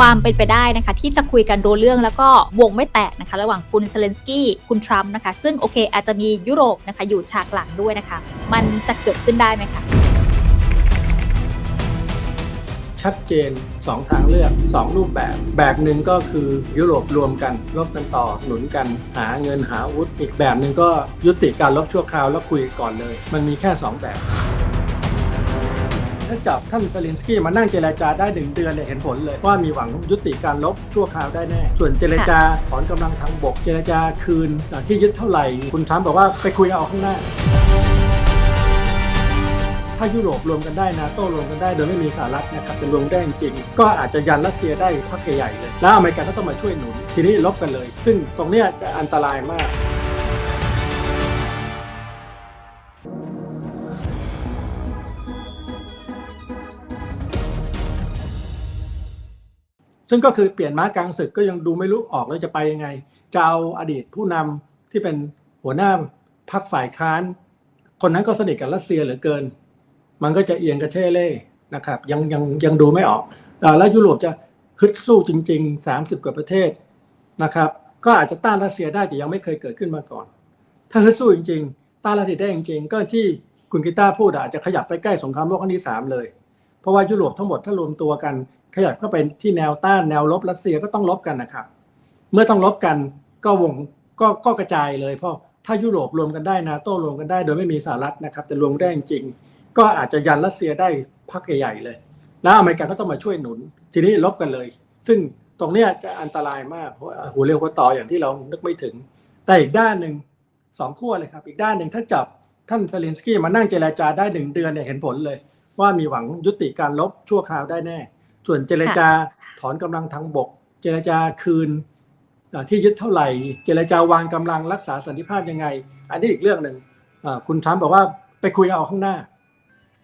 ความเป็นไปได้นะคะ ที่จะคุยกันรู้เรื่องแล้วก็วงไม่แตกนะคะ ระหว่างคุณเซเลนสกี้คุณทรัมป์นะคะ ซึ่งโอเคอาจจะมียุโรปนะคะอยู่ฉากหลังด้วยนะคะ มันจะเกิดขึ้นได้ไหมคะชัดเจน 2 ทางเลือก 2 รูปแบบ แบบหนึ่งก็คือยุโรปรวมกันลบกันต่อหนุนกันหาเงินหาอาวุธอีกแบบหนึ่งก็ยุติการลบชั่วคราวแล้วคุยก่อนเลย มันมีแค่ 2 แบบ ถ้าจับท่านเซเลนสกี้มานั่งเจรจาได้หนึ่งเดือนเนี่ยเห็นผลเลยว่ามีหวังยุติการลบชั่วคราวได้แน่ ส่วนเจรจาถอนกำลังทางบก เจรจาคืนที่ยึดเท่าไหร่ คุณทรัมป์บอกว่าไปคุยเอาข้างหน้าถ้ายุโรปรวมกันได้นาโต้รวมกันได้โดยไม่มีสหรัฐนะครับจะรวมได้จริงๆก็อาจจะยันรัสเซียได้พักใหญ่ๆเลย แล้วอเมริกาก็ต้องมาช่วยหนุน ทีนี้ลบกันเลย ซึ่งตรงเนี้ยจะอันตรายมาก ซึ่งก็คือเปลี่ยนม้ากลางศึกก็ยังดูไม่รู้ออกแล้วจะไปยังไงจะเอาอดีตผู้นำที่เป็นหัวหน้าพรรคฝ่ายค้าน คนนั้นก็สนิทกับรัสเซียเหลือเกิน มันก็จะเอียงกระเช่เล่นะครับ ยังยังยังดูไม่ออกแล้วยุโรปจะฮึดสู้จริง ๆ 30 กว่าประเทศนะครับ ก็อาจจะต้านรัสเซียได้แต่ยังไม่เคยเกิดขึ้นมาก่อน ถ้าฮึดสู้จริง ๆ ต้านรัสเซียได้จริง ๆ ก็ที่คุณกีตาร์พูดอาจจะขยับไปใกล้สงครามโลกครั้งที่สามเลย เพราะว่ายุโรปทั้งหมดถ้ารวมตัวกัน ขยับเข้าไปที่แนวต้านแนวลบรัสเซียก็ต้องลบกันนะครับ เมื่อต้องลบกันก็วงก็ก็กระจายเลยเพราะถ้ายุโรปรวมกันได้นาโต้รวมกันได้ โดยไม่มีสหรัฐนะครับ แต่รวมได้จริงก็อาจจะยันรัสเซียได้พักใหญ่ๆเลย แล้วอเมริกาก็ต้องมาช่วยหนุน ทีนี้ลบกันเลย ซึ่งตรงเนี้ยจะอันตรายมากเพราะหัวเรียวหัวต่ออย่างที่เรานึกไม่ถึง แต่อีกด้านหนึ่งสองขั้วเลยครับ อีกด้านหนึ่งถ้าจับท่านเซเลนสกี้มานั่งเจรจาได้หนึ่งเดือนเนี่ยเห็นผลเลย ว่ามีหวังยุติการลบชั่วคราวได้แน่ ส่วนเจรจาถอนกำลังทางบก เจรจาคืนอ่าที่ยึดเท่าไหร่ เจรจาวางกำลังรักษาสันติภาพยังไง อันนี้อีกเรื่องหนึ่งอ่าคุณทรัมป์บอกว่าไปคุยเอาข้างหน้า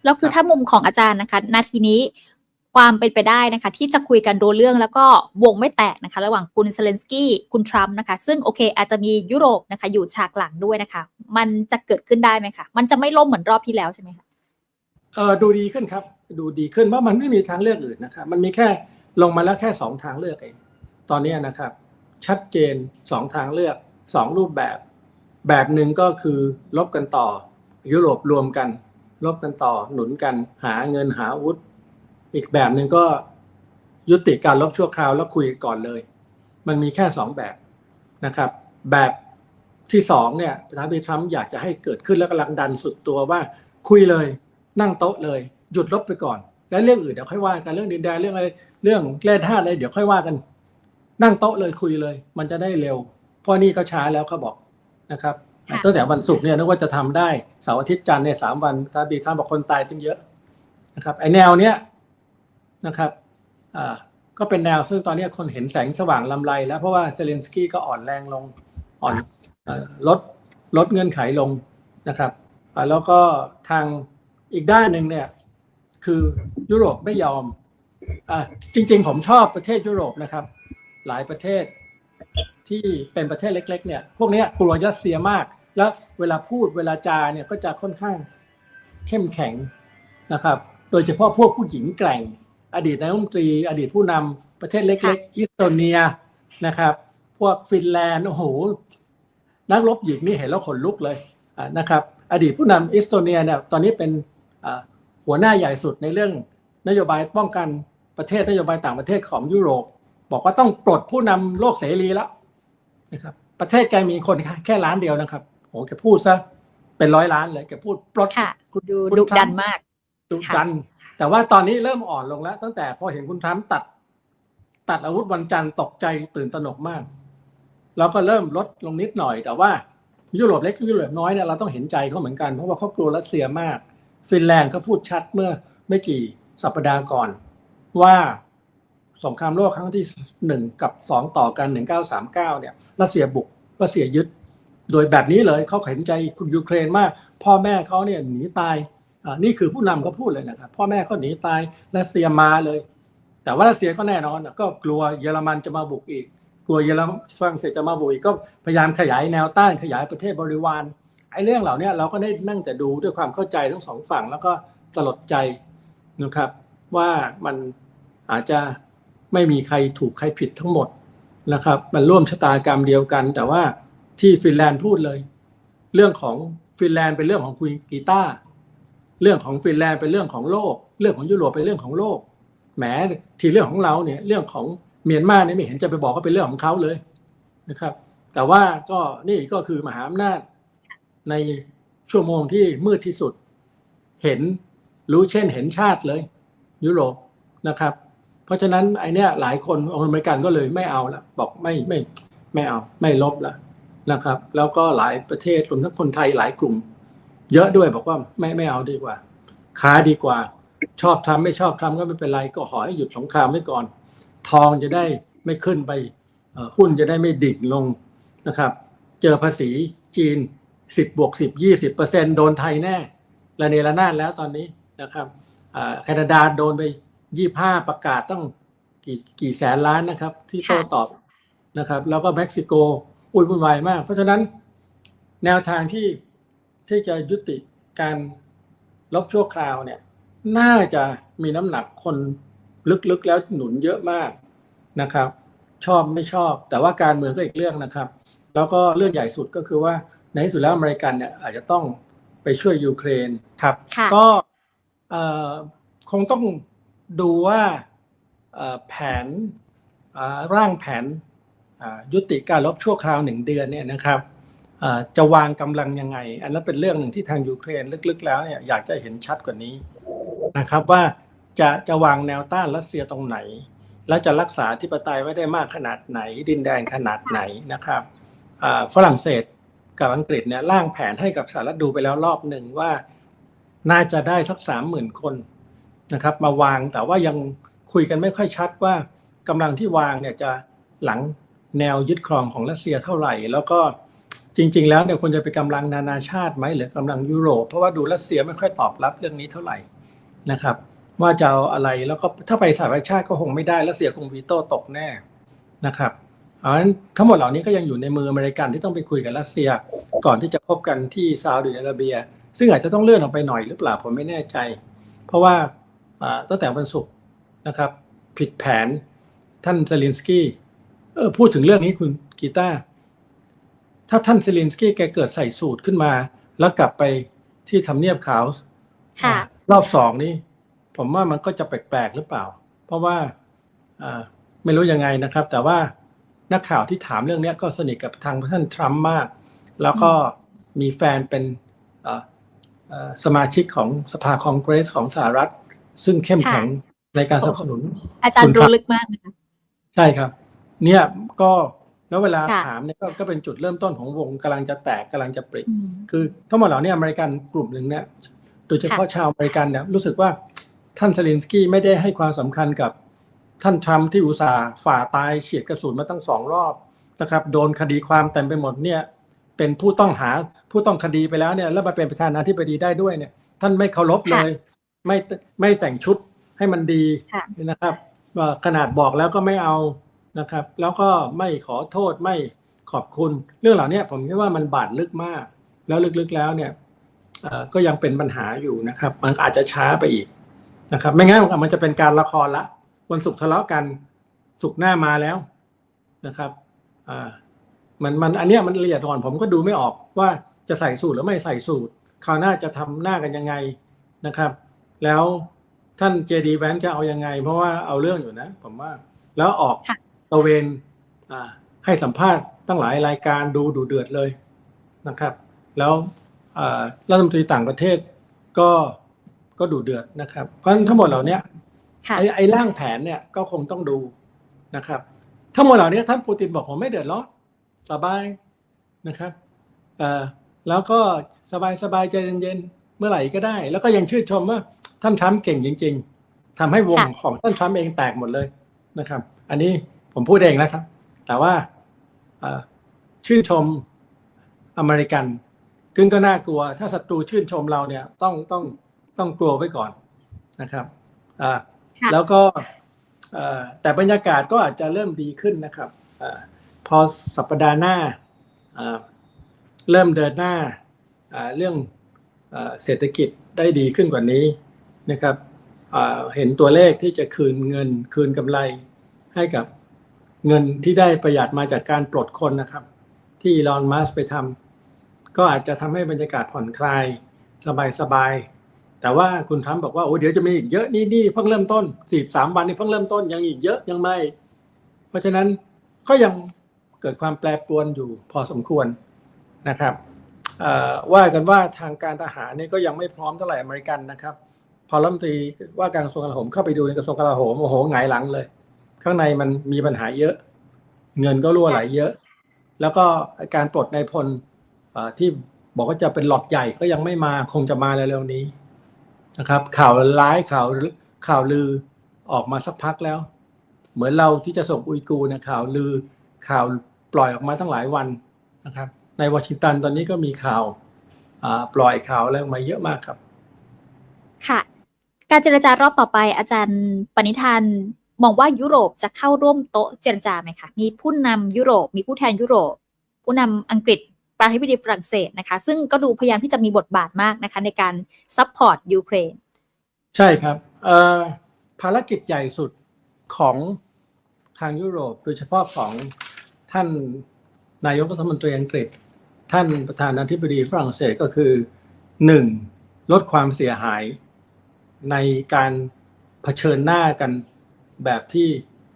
แล้วคือถ้ามุมของอาจารย์นะคะนาทีนี้ความเป็นไปได้นะคะ ที่จะคุยกันรู้เรื่องแล้วก็วงไม่แตกนะคะ ระหว่างคุณเซเลนสกี้คุณทรัมป์นะคะ ซึ่งโอเค อาจจะมียุโรปนะคะ อยู่ฉากหลังด้วยนะคะ มันจะเกิดขึ้นได้ไหมคะมันจะไม่ล่มเหมือนรอบที่แล้วใช่ไหมคะเออดูดีขึ้นครับ ดูดีขึ้นเพราะมันไม่มีทางเลือกอื่นนะครับ มันมีแค่ลงมาแล้วแค่สองทางเลือกเอง ตอนนี้นะครับ ชัดเจนสองทางเลือกสองรูปแบบ แบบหนึ่งก็คือลบกันต่อ ยุโรปรวมกัน ลบกันต่อหนุนกัน หาเงินหาอาวุธ อีกแบบหนึ่งก็ยุติการลบชั่วคราวแล้วคุยก่อนเลย มันมีแค่สองแบบนะครับ แบบที่สองเนี่ยประธานาธิบดีทรัมป์อยากจะให้เกิดขึ้นแล้วกำลังดันสุดตัวว่าคุยเลย นั่งโต๊ะเลย หยุดลบไปก่อน แล้วเรื่องอื่นเดี๋ยวค่อยว่ากันเรื่องดินแดนเรื่องอะไรเรื่องแร่ธาตุอะไรเดี๋ยวค่อยว่ากัน นั่งโต๊ะเลยคุยเลย มันจะได้เร็วเพราะนี่เขาช้าแล้วเขาบอกนะครับค่ะตั้งแต่วันศุกร์เนี่ยนึกว่าจะทำได้เสาร์อาทิตย์จันทร์เนี่ยสามวันถ้าบีทรัมป์บอกคนตายจึงเยอะนะครับไอแนวเนี้ยนะครับอ่าก็เป็นแนวซึ่งตอนนี้คนเห็นแสงสว่างลำไรแล้วเพราะว่าเซเลนสกี้ก็อ่อนแรงลงอ่อนเอ่อลดลดเงื่อนไขลงนะครับอ่าแล้วก็ทางอีกด้านหนึ่งเนี่ย คือยุโรปไม่ยอมอ่าจริง ๆ ผมชอบประเทศยุโรปนะครับ หลายประเทศที่เป็นประเทศเล็ก ๆ เนี่ย พวกเนี้ยกลัวรัสเซียมาก แล้วเวลาพูดเวลาจาเนี่ยก็จะค่อนข้างเข้มแข็งนะครับ โดยเฉพาะพวกผู้หญิงแกร่ง อดีตนายกรัฐมนตรี อดีตผู้นำประเทศเล็ก ๆ อิสโตเนียนะครับ พวกฟินแลนด์โอ้โหนักรบหญิงนี่เห็นแล้วขนลุกเลยอ่านะครับ อดีตผู้นำอิสโตเนียเนี่ยตอนนี้เป็นอ่า หัวหน้าใหญ่สุดในเรื่องนโยบายป้องกันประเทศนโยบายต่างประเทศของยุโรป บอกว่าต้องปลดผู้นำโลกเสรีแล้วนะครับ ประเทศแกมีคนแค่แค่ล้านเดียวนะครับโอ้แกพูดซะเป็นร้อยล้านเลยแกพูดปลดค่ะคุณดูคุณดุทรัดัมนป์มากดุค่ะดัน แต่ว่าตอนนี้เริ่มอ่อนลงแล้ว ตั้งแต่พอเห็นคุณทรัมป์ตัด ตัดอาวุธวันจันทร์ตกใจตื่นตระหนกมากแล้วก็เริ่มลดลงนิดหน่อย แต่ว่ายุโรปเล็กยุโรปน้อยเนี่ยเราต้องเห็นใจเขาเหมือนกันเพราะว่าเขากลัวรัสเซียมาก ฟินแลนด์เขาพูดชัดเมื่อไม่กี่สัปดาห์ก่อน ว่าสงครามโลกครั้งที่หนึ่งกับสองต่อกันหนึ่งเก้าสามเก้าเนี่ยรัสเซียบุกรัสเซียยึด โดยแบบนี้เลยเขาเห็นใจคุณยูเครนมาก พ่อแม่เขาเนี่ยหนีตายอ่านี่คือผู้นำเขาพูดเลยนะครับพ่อแม่เขาหนีตายรัสเซียมาเลย แต่ว่ารัสเซียก็แน่นอนก็กลัวเยอรมันจะมาบุกอีก กลัวเยอรมันฝรั่งเศสจะมาบุกอีกก็พยายามขยายแนวต้านขยายประเทศบริวาร ไอ้เรื่องเหล่านี้เราก็ได้นั่งแต่ดูด้วยความเข้าใจทั้งสองฝั่ง แล้วก็สลดใจนะครับ ว่ามันอาจจะไม่มีใครถูกใครผิดทั้งหมดนะครับ มันร่วมชะตากรรมเดียวกัน แต่ว่าที่ฟินแลนด์พูดเลย เรื่องของฟินแลนด์เป็นเรื่องของคุยกีตาร์เรื่องของฟินแลนด์เป็นเรื่องของโลก เรื่องของยุโรปเป็นเรื่องของโลกแหมทีเรื่องของเราเนี่ยเรื่องของเมียนมาเนี่ยไม่เห็นจะไปบอกว่าเป็นเรื่องของเขาเลยนะครับ แต่ว่าก็นี่ก็คือมหาอำนาจ ในชั่วโมงที่มืดที่สุด เห็นรู้เช่นเห็นชาติเลย ยุโรปนะครับ เพราะฉะนั้นไอเนี้ยหลายคนอเมริกันก็เลยไม่เอาละบอกไม่ไม่ไม่เอาไม่ลบละนะครับ แล้วก็หลายประเทศรวมทั้งคนไทยหลายกลุ่ม เยอะด้วยบอกว่าไม่ไม่เอาดีกว่าค้าดีกว่า ชอบทำไม่ชอบทำก็ไม่เป็นไรก็ขอให้หยุดสงครามไว้ก่อน ทองจะได้ไม่ขึ้นไปหุ้นจะได้ไม่ดิ่งลงนะครับ เจอภาษีจีน 10บบวก10 20เปอร์เซ็นโดนไทยแน่ระเนระนาดแล้วตอนนี้นะครับแคนาดาโดนไป25ประกาศต้องกี่กี่แสนล้านนะครับ ที่โต้ตอบนะครับ แล้วก็เม็กซิโกอุ่นวุ่นวายมาก เพราะฉะนั้นแนวทางที่ที่จะยุติการลบชั่วคราวเนี่ย น่าจะมีน้ำหนักคนลึกๆแล้วหนุนเยอะมากนะครับ ชอบไม่ชอบ แต่ว่าการเมืองก็อีกเรื่องนะครับ แล้วก็เรื่องใหญ่สุดก็คือว่า ในที่สุดแล้วอเมริกันเนี่ยอาจจะต้องไปช่วยยูเครนครับค่ะก็เอ่อคงต้องดูว่าเอ่อแผนอ่าร่างแผนอ่ายุติการรบชั่วคราวหนึ่งเดือนเนี่ยนะครับอ่าจะวางกำลังยังไง อันนั้นเป็นเรื่องหนึ่งที่ทางยูเครนลึกๆ แล้วเนี่ยอยากจะเห็นชัดกว่านี้นะครับว่าจะจะวางแนวต้านรัสเซียตรงไหน แล้วจะรักษาธิปไตยไว้ได้มากขนาดไหน ดินแดนขนาดไหนนะครับอ่าฝรั่งเศส กับอังกฤษเนี่ยร่างแผนให้กับสหรัฐดูไปแล้วรอบหนึ่งว่า น่าจะได้สักสามหมื่นคนนะครับ มาวางแต่ว่ายังคุยกันไม่ค่อยชัดว่ากำลังที่วางเนี่ยจะหลังแนวยึดครองของรัสเซียเท่าไหร่ แล้วก็จริง ๆ แล้วเนี่ยควรจะเป็นกำลังนานาชาติไหมหรือกำลังยุโรปเพราะว่าดูรัสเซียไม่ค่อยตอบรับเรื่องนี้เท่าไหร่นะครับ ว่าจะเอาอะไรแล้วก็ถ้าไปสหประชาติก็คงไม่ได้รัสเซียคงวีโต้ตกแน่นะครับ เพราะฉะนั้นทั้งหมดเหล่านี้ก็ยังอยู่ในมืออเมริกันที่ต้องไปคุยกับรัสเซีย ก่อนที่จะพบกันที่ซาอุดิอาระเบีย ซึ่งอาจจะต้องเลื่อนออกไปหน่อยหรือเปล่าผมไม่แน่ใจ เพราะว่าอ่าตั้งแต่วันศุกร์นะครับ ผิดแผนท่านเซลินสกี้เออพูดถึงเรื่องนี้คุณกีตาร์ถ้าท่านเซลินสกี้แกเกิดใส่สูตรขึ้นมา แล้วกลับไปที่ทำเนียบขาวค่ะรอบสองนี้ผมว่ามันก็จะแปลกๆหรือเปล่า เพราะว่าอ่าไม่รู้ยังไงนะครับ แต่ว่า นักข่าวที่ถามเรื่องเนี้ยก็สนิทกับทางท่านทรัมป์มาก แล้วก็มีแฟนเป็นอ่าเอ่อสมาชิกของสภาคองเกรสของสหรัฐ ซึ่งเข้มแข็งในการสนับสนุน อาจารคุย์ณรู้ครับลึกมากนะคะใช่ครับ เนี่ยก็แล้วเวลาค่ะถามเนี่ยก็ก็เป็นจุดเริ่มต้นของวงกำลังจะแตกกำลังจะปริอืมคือทั้งหมดเหล่านี้อเมริกันกลุ่มหนึ่งเนี่ยโดยเฉพาะชาวอเมริกันเนี่ยรู้สึกว่าท่านเซเลนสกี้ไม่ได้ให้ความสำคัญกับ ท่านทรัมป์ที่อุตส่าห์ฝ่าตายเฉียดกระสุนมาตั้งสองรอบนะครับ โดนคดีความเต็มไปหมดเนี่ย เป็นผู้ต้องหาผู้ต้องคดีไปแล้วเนี่ยแล้วมาเป็นประธานาธิบดีได้ด้วยเนี่ย ท่านไม่เคารพเลย ไม่ไม่แต่งชุดให้มันดีค่ะนะครับว่าขนาดบอกแล้วก็ไม่เอานะครับ แล้วก็ไม่ขอโทษไม่ขอบคุณ เรื่องเหล่านี้ผมคิดว่ามันบาดลึกมาก แล้วลึกๆแล้วเนี่ยเอ่อก็ยังเป็นปัญหาอยู่นะครับ มันอาจจะช้าไปอีกนะครับ ไม่งั้นมันจะเป็นการละครละ วันศุกร์ทะเลาะกันศุกร์หน้ามาแล้วนะครับอ่ามันมันอันเนี้ยมันละเอียดอ่อนผมก็ดูไม่ออกว่าจะใส่สูตรหรือไม่ใส่สูตรคราวหน้าจะทำหน้ากันยังไงนะครับ แล้วท่านเจดีแวนจะเอายังไง เพราะว่าเอาเรื่องอยู่นะ ผมว่า แล้วออกค่ะตระเวนอ่าให้สัมภาษณ์ตั้งหลายรายการดูดูเดือดเลยนะครับ แล้วอ่ารัฐมนตรีต่างประเทศก็ก็ดูเดือดนะครับ เพราะฉะนั้นทั้งหมดเหล่านี้ค่ะ ไอ้ไอ้ร่างแผนเนี่ยก็คงต้องดูนะครับทั้งหมดเหล่านี้ท่านปูตินบอกผมไม่เดือดร้อนสบายนะครับเอ่อแล้วก็สบายสบายใจเย็นๆเมื่อไหร่ก็ได้ แล้วก็ยังชื่นชมว่าท่านทรัมป์เก่งจริง ๆทำให้วงค่ะของท่านทรัมป์เองแตกหมดเลยนะครับ อันนี้ผมพูดเองนะครับ แต่ว่าเอ่อชื่นชมอเมริกันซึ่งก็น่ากลัว ถ้าศัตรูชื่นชมเราเนี่ยต้องต้องต้องกลัวไว้ก่อนนะครับอ่าค่ะ แล้วก็แต่บรรยากาศก็อาจจะเริ่มดีขึ้นนะครับอพอสัปดาห์หน้าเริ่มเดินหน้าเรื่องเศรษฐกิจได้ดีขึ้นกว่านี้นะครับเห็นตัวเลขที่จะคืนเงินคืนกำไรให้กับเงินที่ได้ประหยัดมาจากการปลดคนนะครับ ที่ลอนมัสไปทำก็อาจจะทำให้บรรยากาศผ่อนคลาย สบายๆ แต่ว่าคุณทรัมป์บอกว่าโอ้เดี๋ยวจะมีอีกเยอะนี่นี่เพิ่งเริ่มต้นสี่สามวันนี่เพิ่งเริ่มต้นยังอีกเยอะยังไม่ เพราะฉะนั้นก็ยังเกิดความแปรปรวนอยู่พอสมควรนะครับว่ากันว่าทางการทหารนี่ก็ยังไม่พร้อมเท่าไหร่อเมริกันนะครับ พอรัฐมนตรีว่าการกระทรวงกลาโหมเข้าไปดูในกระทรวงกลาโหมโอ้โหหงายหลังเลย ข้างในมันมีปัญหาเยอะ เงินก็รั่วไหลเยอะ แล้วก็การปลดนายพลที่บอกว่าจะเป็นหลอดใหญ่ก็ยังไม่มาคงจะมาเร็วๆนี้ นะครับข่าวร้ายข่าวข่าวลือออกมาสักพักแล้ว เหมือนเราที่จะส่งอุยกูร์นะข่าวลือข่าวปล่อยออกมาตั้งหลายวันนะครับ ในวอชิงตันตอนนี้ก็มีข่าวปล่อยข่าวอะไรออกมาเยอะมากครับ ค่ะ การเจรจารอบต่อไปอาจารย์ปณิธานมองว่ายุโรปจะเข้าร่วมโต๊ะเจรจาไหมคะมีผู้นำยุโรป มีผู้แทนยุโรป ผู้นำอังกฤษ ประธานาธิบดีฝรั่งเศสนะคะ ซึ่งก็ดูพยายามที่จะมีบทบาทมากนะคะ ในการซัพพอร์ตยูเครนใช่ครับภารกิจใหญ่สุดของทางยุโรป โดยเฉพาะของท่านนายกรัฐมนตรีอังกฤษ ท่านประธานาธิบดีฝรั่งเศสก็คือหนึ่งลดความเสียหายในการเผชิญหน้ากันแบบที่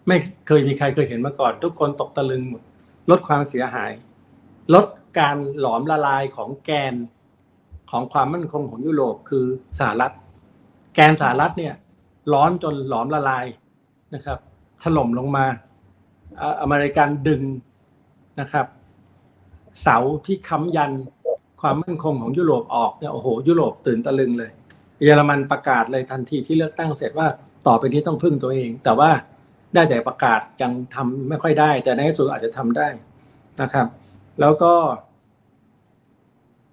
ไม่เคยมีใครเคยเห็นมาก่อน ทุกคนตกตะลึงหมดลดความเสียหาย ลด การหลอมละลายของแกนของความมั่นคงของยุโรปคือสหรัฐ แกนสหรัฐเนี่ย ร้อนจนหลอมละลายนะครับ ถล่มลงมาอเมริกันดึงนะครับ เสาที่ค้ำยันความมั่นคงของยุโรปออกเนี่ยโอ้โหยุโรปตื่นตะลึงเลย เยอรมันประกาศเลยทันทีที่เลือกตั้งเสร็จว่าต่อไปนี้ต้องพึ่งตัวเอง แต่ว่าได้แต่ประกาศยังทำไม่ค่อยได้ แต่ในที่สุดอาจจะทำได้นะครับ แล้วก็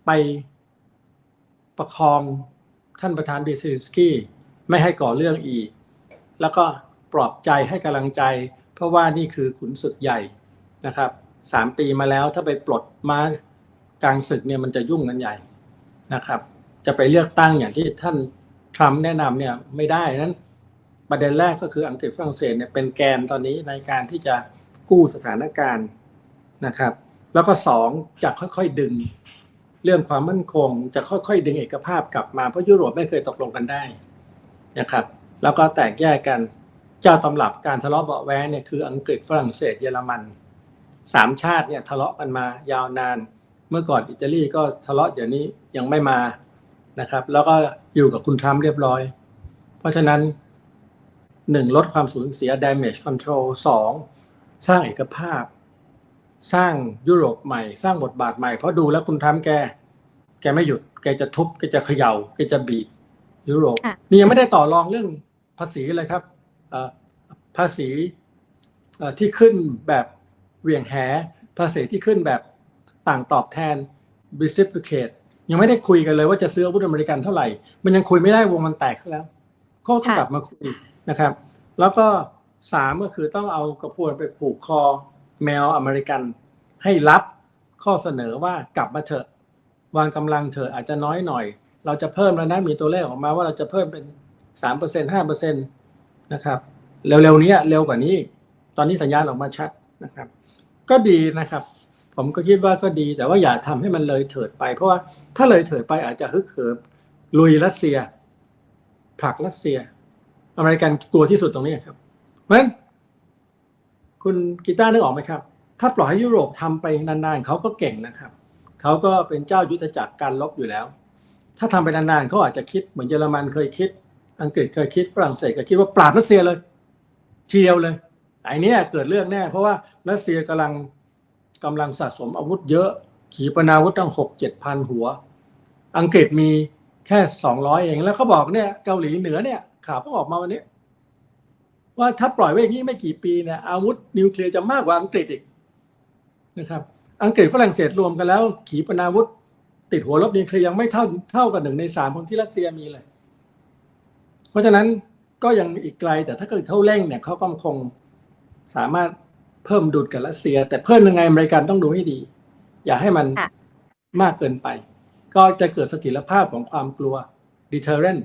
ไปประคองท่านประธานดิซิลสกี้ไม่ให้ก่อเรื่องอีก แล้วก็ปลอบใจให้กำลังใจ เพราะว่านี่คือขุนศึกใหญ่นะครับสามปีมาแล้วถ้าไปปลดมากลางศึกเนี่ยมันจะยุ่งกันใหญ่นะครับ จะไปเลือกตั้งอย่างที่ท่านทรัมป์แนะนำเนี่ยไม่ได้นั้นประเด็นแรกก็คืออังกฤษฝรั่งเศสเนี่ยเป็นแกนตอนนี้ในการที่จะกู้สถานการณ์นะครับ แล้วก็สองจะค่อยๆดึง เรื่องความมั่นคง จะค่อยๆ ดึงเอกภาพกลับมาเพราะยุโรปไม่เคยตกลงกันได้นะครับ แล้วก็แตกแยกกันเจ้าตำรับการทะเลาะเบาแวงเนี่ยคืออังกฤษฝรั่งเศสเยอรมันสามชาติเนี่ยทะเลาะกันมายาวนาน เมื่อก่อนอิตาลีก็ทะเลาะเดี๋ยวนี้ยังไม่มานะครับ แล้วก็อยู่กับคุณทรัมป์เรียบร้อย เพราะฉะนั้นหนึ่งลดความสูญเสีย damage control สองสร้างเอกภาพ สร้างยุโรปใหม่ สร้างบทบาทใหม่เพราะดูแล้วคุณทรัมป์แก แกไม่หยุด แกจะทุบแกจะเขยา่าแกจะบีบยุโรปค่ะนี่ยังไม่ได้ต่อรองเรื่องภาษีเลยครับเอ่อภาษีเอ่อที่ขึ้นแบบเหวี่ยงแห ภาษีที่ขึ้นแบบต่างตอบแทน reciprocate ยังไม่ได้คุยกันเลยว่าจะซื้ออาวุธอเมริกันเท่าไหร่ มันยังคุยไม่ได้วงมันแตกแล้วก็ต้องค่ะกลับมาคุยนะครับ แล้วก็สามก็คือต้องเอากระพวนไปผูกคอ แมวอเมริกันให้รับข้อเสนอว่ากลับมาเถอะ วางกำลังเถอะอาจจะน้อยหน่อย เราจะเพิ่มแล้วนะมีตัวเลขออกมาว่าเราจะเพิ่มเป็นสามเปอร์เซ็นห้าเปอร์เซ็นตนะครับเร็วๆนี้เร็วกว่านี้ ตอนนี้สัญญาณออกมาชัดนะครับ ก็ดีนะครับ ผมก็คิดว่าก็ดี แต่ว่าอย่าทำให้มันเลยเถิดไป เพราะว่าถ้าเลยเถิดไปอาจจะฮึกเหิมลุยรัสเซียผลักรัสเซีย อเมริกันกลัวที่สุดตรงนี้ครับเพราะฉะนั้น คุณกีตาร์นึกออกไหมครับ ถ้าปล่อยให้ยุโรปทำไปนานๆเขาก็เก่งนะครับเขาก็เป็นเจ้ายุทธจักรการลบอยู่แล้ว ถ้าทำไปนานๆเขาอาจจะคิดเหมือนเยอรมันเคยคิด อังกฤษเคยคิดฝรั่งเศสเคยคิดว่าปราบรัสเซียเลย ทีเดียวเลยไอ้นี้เกิดเรื่องแน่ เพราะว่ารัสเซียกำลังกำลังสะสมอาวุธเยอะ ขีปนาวุธตั้งหกเจ็ดพันหัว อังกฤษมีแค่สองร้อยเองแล้วเขาบอกเนี่ยเกาหลีเหนือเนี่ยข่าวเพิ่งออกมาวันนี้ ว่าถ้าปล่อยไว้อย่างนี้ไม่กี่ปีเนี่ยอาวุธนิวเคลียร์จะมากกว่าอังกฤษอีกนะครับอังกฤษฝรั่งเศสรวมกันแล้ว ขีปนาวุธ ติดหัวลบนิวเคลียร์ยังไม่เท่าเท่ากับหนึ่งในสามของที่รัสเซียมีเลย เพราะฉะนั้นก็ยังอีกไกลแต่ถ้าเกิดเขาเร่งเนี่ยเขาก็คงสามารถเพิ่มดุลกับรัสเซีย แต่เพิ่มยังไงอเมริกันต้องดูให้ดี อย่าให้มันค่ะมากเกินไป ก็จะเกิดเสถียรภาพของความกลัว deterrent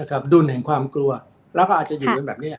นะครับดุลแห่งความกลัว แล้วก็อาจจะอยู่ค่ะกันแบบเนี้ย